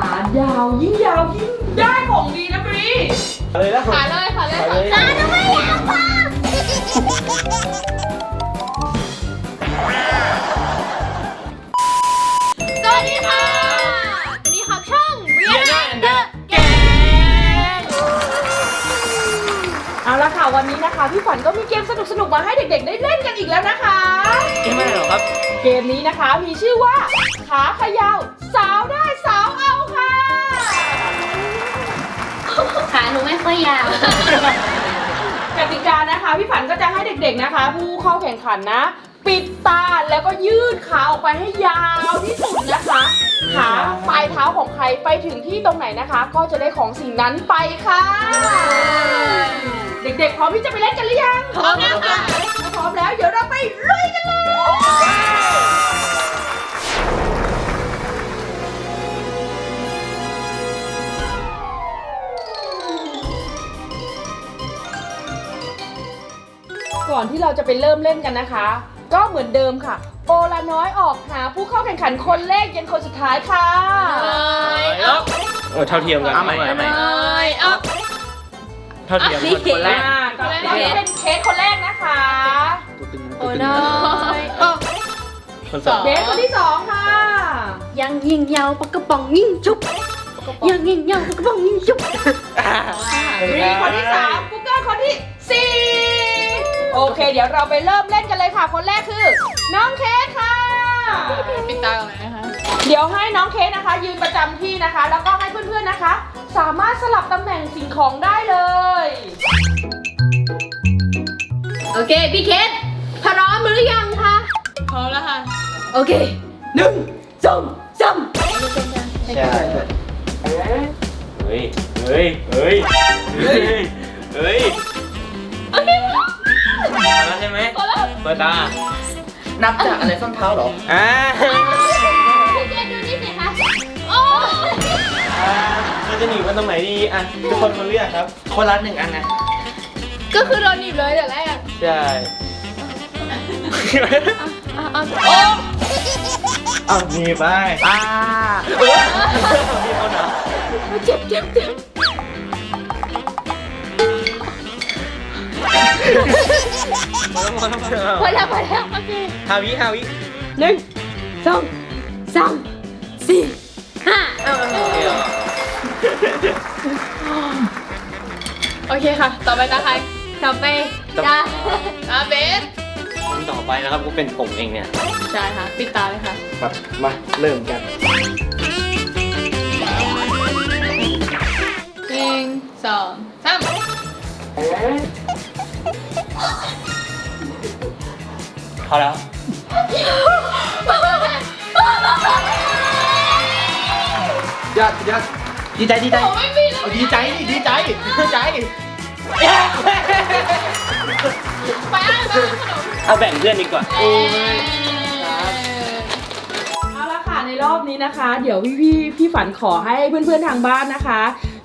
ายาวยิ่งยาวยิ่งได้ของดีนะบรีเอาเลยแล้วขาเลยขาเลยเอาขาเลยขาทำไมอะสวัสดีค่ะสวัสดีครับช่องเรียนเดอะเกมเอาละค่ะวันนี้นะคะพี่ฝันก็มีเกมสนุกๆมาให้เด็กๆ ได้เล่นกันอีกแล้วนะคะ เกมอะไรเหรอครับ เกมนี้นะคะมีชื่อว่า ขาเขยาวสาวได้ หนูไม่ค่อยยาว กติกานะคะพี่ฝันก็จะให้เด็กๆนะคะ ผู้เข้าแข่งขันนะ ปิดตาแล้วก็ยืดขาออกไปให้ยาวที่สุดนะคะขาปลายเท้าของใครไปถึงที่ตรงไหนนะคะ ก็จะได้ของสิ่งนั้นไปค่ะ เด็กๆพร้อมที่จะไปเล่นกันหรือยังพร้อมแล้วค่ะถ้าพร้อมแล้วเดี๋ยวเราไปลุยกันเลย ก่อนที่เราจะไปเริ่มเล่นกันนะคะ ก็เหมือนเดิมค่ะ โอลาน้อยออกหาผู้เข้าแข่งขันคนแรกยันคนสุดท้ายค่ะเออเท่าเทียมกันเอาใหม่เอาใหม่เลยเอาเท่าเทียมกันคนแรกอ่าก็เดี๋ยวเป็นเคสคนแรกนะคะโอ้น้อยเอาคนสองเบสคนที่สองค่ะยังยิงยาวปากกระป๋องยิงจุบยังยิงยาวปากกระป๋องยิงจุบรีคนที่สามกุ๊กเกอร์คนที่สี่ โอเค เดี๋ยวเราไปเริ่มเล่นกันเลยค่ะ คนแรกคือ น้องเคสค่ะ ปิดตาก่อนเลยนะคะ เดี๋ยวให้น้องเคสนะคะ ยืนประจำที่นะคะ แล้วก็ให้เพื่อนๆนะคะ สามารถสลับตำแหน่งสิ่งของได้เลย โอเค พี่เคสพร้อมหรือยังคะ พร้อมแล้วค่ะ โอเคหนึ่งสองสามใช่เฮ้ย เฮ้ย เฮ้ย เฮ้ย เฮ้ย ใช่ไหมเปิดตานับจากอะไรส้นเท้าเหรออ่าพี่เคสดูนี่สิคะโอ้อ่าเราจะหนีมันตรงไหนดีอะทุกคนมาเลือกครับ คนละหนึ่งอันนะก็คือโดนหนีบเลยแต่แรกใช่อะเอาโอ้เอาหนีไปอ่าเออมีคนเหรอเจ็บเจ็บเจ็บ มาแล้วมาแล้วมาแล้วพอแล้วพอแล้วโอเคฮาวิฮาวิหนึ่งสองสามสี่ห้าเอาโอเคค่ะ ต่อไปตาใครต่อไปจ้าตาเบสคนต่อไปนะครับก็เป็นผมเองเนี่ย ใช่ค่ะ ปิดตาเลยค่ะมามาเริ่มกันหนึ่งสองสามพ อแล้วยอดยอดดีใจดีใจโอ้ไม่มีแล้วเอาดีใจดิดีใจดีใจไปอ่านมาขนม เอาแบ่งเพื่อนดีกว่า โอ้ย เอาละค่ะในรอบนี้นะคะ เดี๋ยวพี่พี่ๆพี่ฝันขอให้เพื่อนๆทางบ้านนะคะ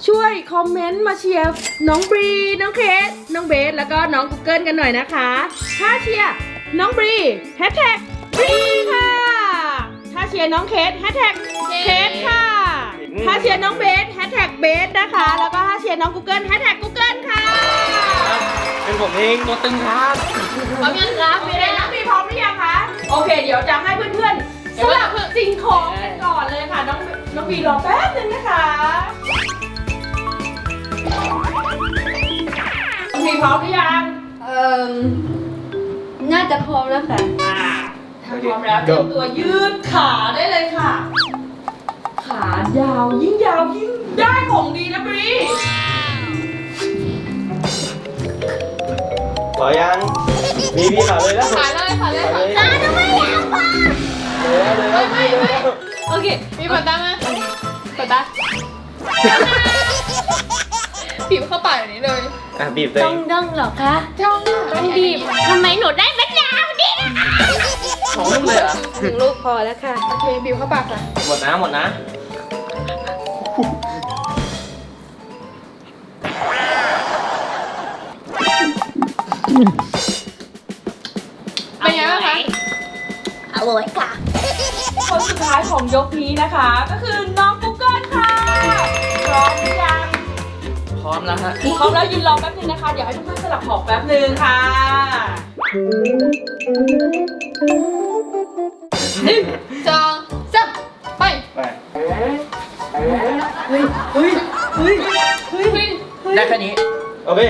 ช่วยคอมเมนต์มาเชียร์น้องบรีน้องเคสน้องเบสแล้วก็น้องกูเกิลกันหน่อยนะคะ ถ้าเชียร์ น้องบรีแฮชแท็กบรีค่ะ ถ้าเชียร์น้องเคสแฮชแท็กเคสค่ะ ถ้าเชียร์น้องเบสแฮชแท็กเบสนะคะ แล้วก็ถ้าเชียร์น้องกูเกิลแฮชแท็กกูเกิลค่ะเป็นผมเองตัวตึงครับพร้อมยังครับมีอะไรน้องบีพร้อมหรือยังคะโอเค เดี๋ยวจะให้เพื่อนๆสลับสิ่งของกันก่อนเลยค่ะ น้องน้องบีรอแป๊บนึงนะคะน้องบีพร้อมหรือยังเอ่อ น่าจะพร้อมแล้วค่ะถ้าพร้อมแล้วเตรียมตัวยืดขาได้เลยค่ะ ขายาวยิ่งยาวยิ่งได้ของดีนะบรีขอยัง มีพี่ขอเลยแล้วขาเลยขาเลยขอขาเลยเลยทำไมยังวะเลยเลยไม่ไม่โอเค มีเปิดตาไหมเปิดตา บีบเข้าปากอย่างนี้เลยอะบีบตัวเอต้องงต้องเหรอคะจ้องต้องบีบทำไมหนูได้เม็ดยาวดิของลูกเลยเหรอหนึ่งลูกพอแล้วค่ะ โอเคบีบเข้าปากค่ะหมดนะหมดนะเป็นไงบ้างคะอร่อยค่ะ คนสุดท้ายของยกนี้นะคะ ก็คือน้องกูเกิลค่ะร้อม แล้วฮะพร้อมแล้วยืนรอแป๊บนึงนะคะ เดี๋ยวให้เพื่อนๆสลับของแป๊บนึงค่ะหนึ่งสองสามไปไปเฮ้ยเฮ้ยเฮ้ยเฮ้ยเฮ้ยได้แค่นี้โอเค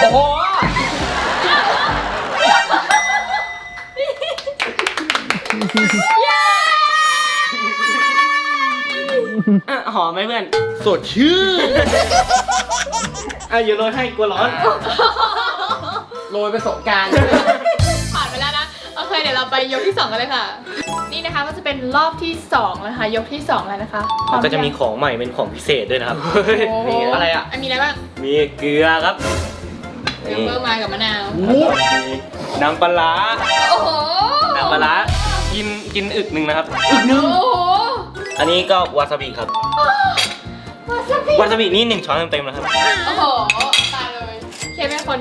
โอ้โหอะห อมไหมเพื่อน สดชื่นอะอย่าโรยให้กลัวร้อน โรยประสบการณ์ผ่านไปแล้วนะ โอเค เดี๋ยวเราไปยกที่สองกันเลยค่ะ นี่นะคะก็จะเป็นรอบที่สองแล้วค่ะ ยกที่สองแล้วนะคะพร้อก็จะมียังของใหม่เป็นของพิเศษด้วยนะครับโอ้โหอะไรอะมีอะไรบ้างมีเกลือครับเกลือเพิ่มมากับมะนาว มีน้ำปลาร้าโอ้โหน้ำปลาร้ากินกินอึกหนึ่งนะครับ โอ้โห อันนี้ก็วาซาบิครับ วาซาบิวาซาบินี่หนึ่งช้อนเต็มๆนะครับ โอ้โห ตายเลย เคเป็นคน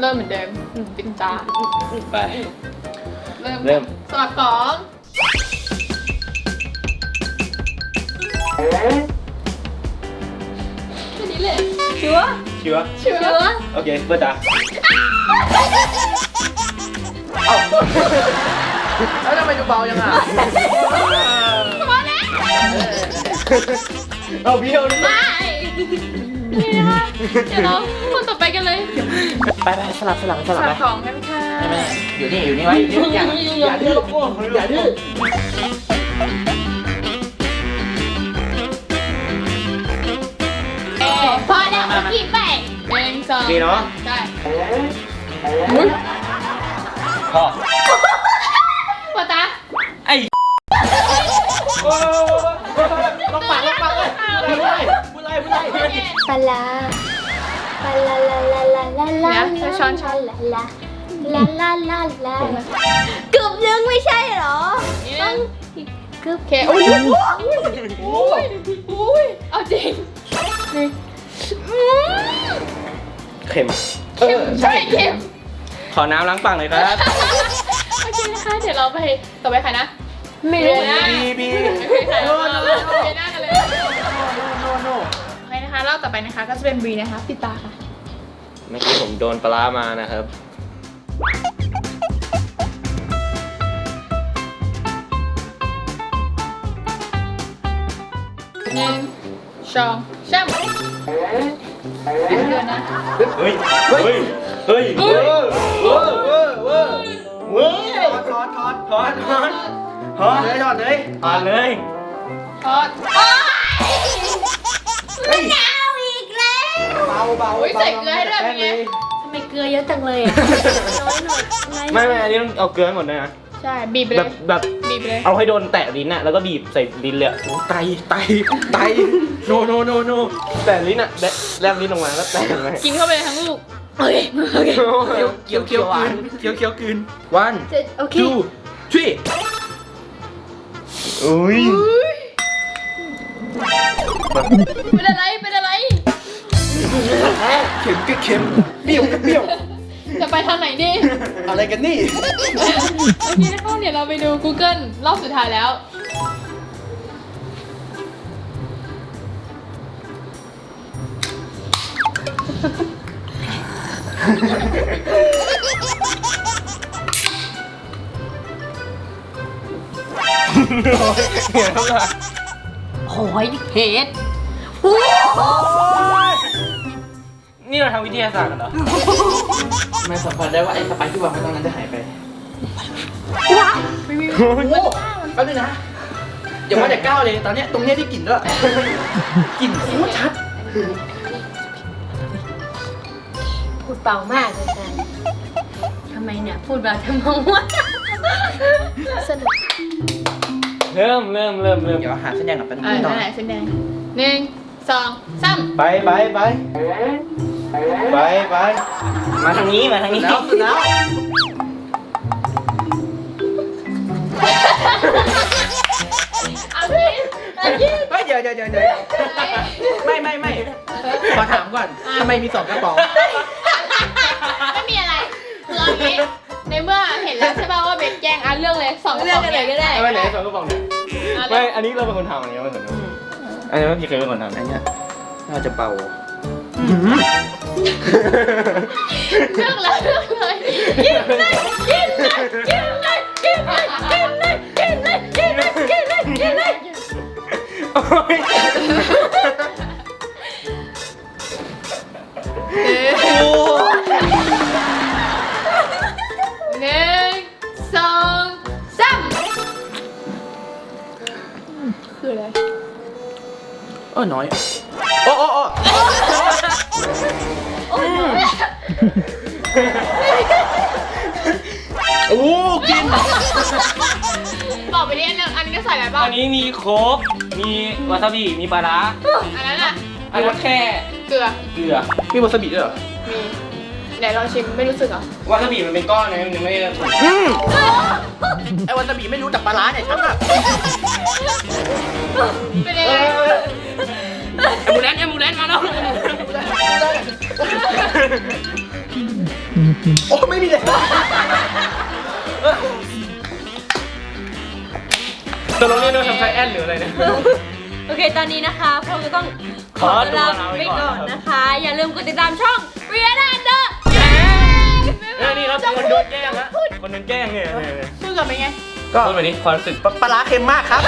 เริ่มเหมือนเดิมอืมเป็นจ้าไป เริ่มเริ่ม สลับของแค่นี้เลยชัวร์ชิวะชัวร์โอเคเปิดตาแล้วทำไมดูเบายังอะ มาแล้วเอาเบี้ยวดิไม่นี่นะคะเดี๋ยวเราคนต่อไปกันเลยไปไปสลับสลับสสลับลัไปบของกันค่ะอยู่นี่อยู่นี่ไว้อยู่นี่อย่าอย่าดื้ออย่าดื้อเอ๊ะพอแล้วเมื่อกี้ไปหนึ่งสองดีเนาะได้พอปะตาไอ้ต้อ ปลาลาปลาลาลาลาลาลาลาเนี่ยช้อนช้อน ลาลาลาลาลาลาเกือบยังไม่ใช่เหรอต้องเกือบโอเคโอ้ยโอ้ยโอ้ยเอาจริงเค็มเออใช่เค็มขอน้ำล้างปากหน่อยครับโอเคนะคะเดี๋ยวเราไปต่อไปใครนะ ไม่รู้นะบีบีโอเคค่ะเราไปหน้า นเลยโอเคนะคะรอบต่อไปนะคะก็จะเป็นบรีนะคะปิดตาค่ะ เมื่อกี้ผมโดนปลาร้ามานะครับ หนึ่งสองสามเดือนนะเฮ้ย เฮ้ย เฮ้ยเฮ้ยเวอร์เวอร์เวอร์เวอร์เวอร์ถอดถอดถอนถอนถอนเลยถอดเลยถอนเลย ทอด เอาอีกแล้วเบาเบาโอ้ยใส่เกลือให้ด้วยเป็นไง ทำไมเกลือเยอะจังเลยอะน้อยหน่อยน้อยหน่ไม่อยไม่อันนี้ต้องเอาเกลือให้หมดเลยนะใช่ บีบไปเลแบยบแบบบีบไปเลย เอาให้โดนแตะลิ้นอะแล้วก็บีบใส่ลิ้นเลยอะไตไตไตโนโนโนโนแตะลิ้นอะแลแลบลิ้นลงมาแล้วแตะลงไปกินเข้าไปเลยทั้งลูก โอเคโอเคเคี้ยวเคี้ยวเคี้ยวกืนเคี้ยวเคี้ยวกืน one จะโอเค two three อุ้ย เป็นอะไร เป็นอะไรเค็มก็เค็มเปรี้ยวก็เปรี้ยว จะไปทางไหนดีอะไรกันนี่ โอเคนะคะเดี๋ยวเราไปดู Google รอบสุดท้ายแล้ว โอ้ยเห็ดนี่เราทำวิทยาศาสตร์กันเหรอไม่สัมผัสได้ว่าไอ้สไปซ์ที่วางไว้ตรงนั้นจะหายไปว้าวโอ้โหแป๊บนึงนะอย่าว่าแต่ก้าวเลยตอนเนี้ยตรงเนี้ยที่กลิ่นด้วยกลิ่นโคตรชัดพูดเบามากเลยกันทำไมเนี่ย พูดแบบทำไมวะสนุก เริ่มเริ่มเริ่มเริ่มเดี๋ยวหาเส้นแดงกับแป๊บนึงอ่าหน่นั่อนแหยละเส้นแดงหนึ่งสองสามไปไปไปไปไปมาทางนี้มาทางนี้แล้วสุดแล้วเอาพี่เอาพี่เฮ้ยเดี๋ยวเดี๋ยวเดี๋ยวเดี๋ยวไม่ไม่ไม่ขอถามก่อนทำไมมีสองกระป๋อง ไม่มีอะไรคือเอางี้ ในเมื่อเห็นแล้วใช่ป่ะว่าเบนแกล้งอะเรื่องเลยสองกระป๋องใหญ่ก็ได้ เอาไปไหนสองกระป๋องเนี่ยอะไม่อันนี้เราเป็นคนทำอันนี้เราเป็นคนทำอันนี้ไม่พี่เคยเป็นคนทำอันเนี้ยน่าจะเบาเลือกเลยเลือกเลยกินเลยกินเลย คืออะไร เออน้อย โอ้โอ้โอ้โอ้กินบอกไปดิอันนึงอันนี้ใส่อะไรบ้างอันนี้มีโค้กมีวาซาบิ มีปลาร้าอันนั้นอะอันนั้นแค่เกลือ เกลือ มีวาซาบิด้วยเหรอ มี ไหนลองชิมไม่รู้สึกเหรอวาซาบิมันเป็นก้อนนะมันยังไม่ได้ถูกอืมไอ้วาซาบิไม่รู้จักปลาร้าเนี่ยฉันอะเป็นยังไงแอมบูเลนแอมบูเลนมาแล้วโอ้ไม่มีเลยตกลงนี่เราทำไซแอนหรืออะไรเนี่ย โอเคตอนนี้นะคะพวกเราต้องขอลาตัวลาไปไปก่ก่ออนนนะนะคะ อย่าลืมกดติดตามช่อง r e a l a n d e r เอ้ยนี่ครับคนโดนแกล้งละคนโดนแกล้งเนี่ยเนี่ยเนี่ยพูดกับเป็นไงก็พูดไปดิความรู้สึกปลาปลาร้าเค็มมากครับ